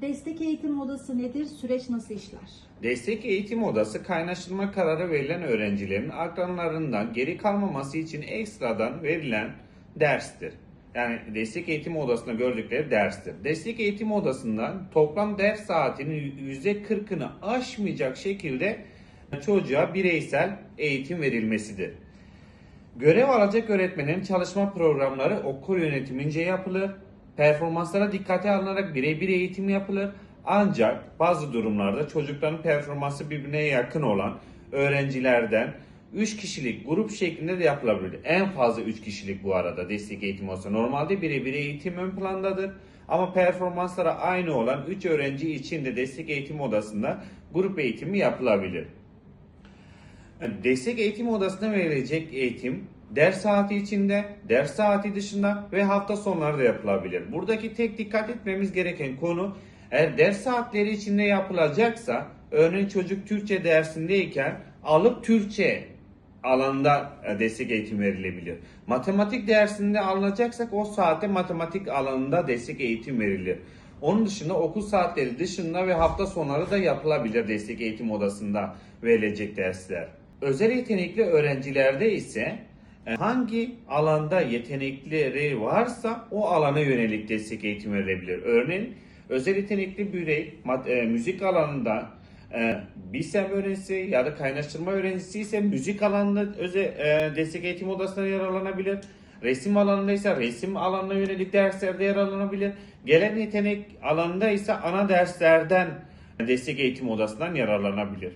Destek eğitim odası nedir? Süreç nasıl işler? Destek eğitim odası kaynaştırma kararı verilen öğrencilerin akranlarından geri kalmaması için ekstradan verilen derstir. Yani destek eğitim odasında gördükleri derstir. Destek eğitim odasından toplam ders saatinin %40'ını aşmayacak şekilde çocuğa bireysel eğitim verilmesidir. Görev alacak öğretmenin çalışma programları okul yönetimince yapılır. Performanslara dikkate alınarak birebir eğitim yapılır. Ancak bazı durumlarda çocukların performansı birbirine yakın olan öğrencilerden 3 kişilik grup şeklinde de yapılabilir. En fazla 3 kişilik bu arada destek eğitim olsa. Normalde birebir eğitim ön plandadır. Ama performanslara aynı olan 3 öğrenci için de destek eğitim odasında grup eğitimi yapılabilir. Destek eğitim odasına verilecek eğitim ders saati içinde, ders saati dışında ve hafta sonları da yapılabilir. Buradaki tek dikkat etmemiz gereken konu eğer ders saatleri içinde yapılacaksa örneğin çocuk Türkçe dersindeyken alıp Türkçe alanında e, destek eğitim verilebilir. Matematik dersinde alınacaksak o saatte matematik alanında destek eğitim verilir. Onun dışında okul saatleri dışında ve hafta sonları da yapılabilir destek eğitim odasında verilecek dersler. Özel yetenekli öğrencilerde ise e, hangi alanda yetenekleri varsa o alana yönelik destek eğitim verilebilir. Örneğin özel yetenekli birey e, müzik alanında e, BİSEM öğrencisi ya da kaynaştırma öğrencisi ise müzik alanında özel destek eğitim odasına yararlanabilir. Resim alanında ise resim alanına yönelik derslerde yararlanabilir. Gelen yetenek alanında ise ana derslerden destek eğitim odasından yararlanabilir.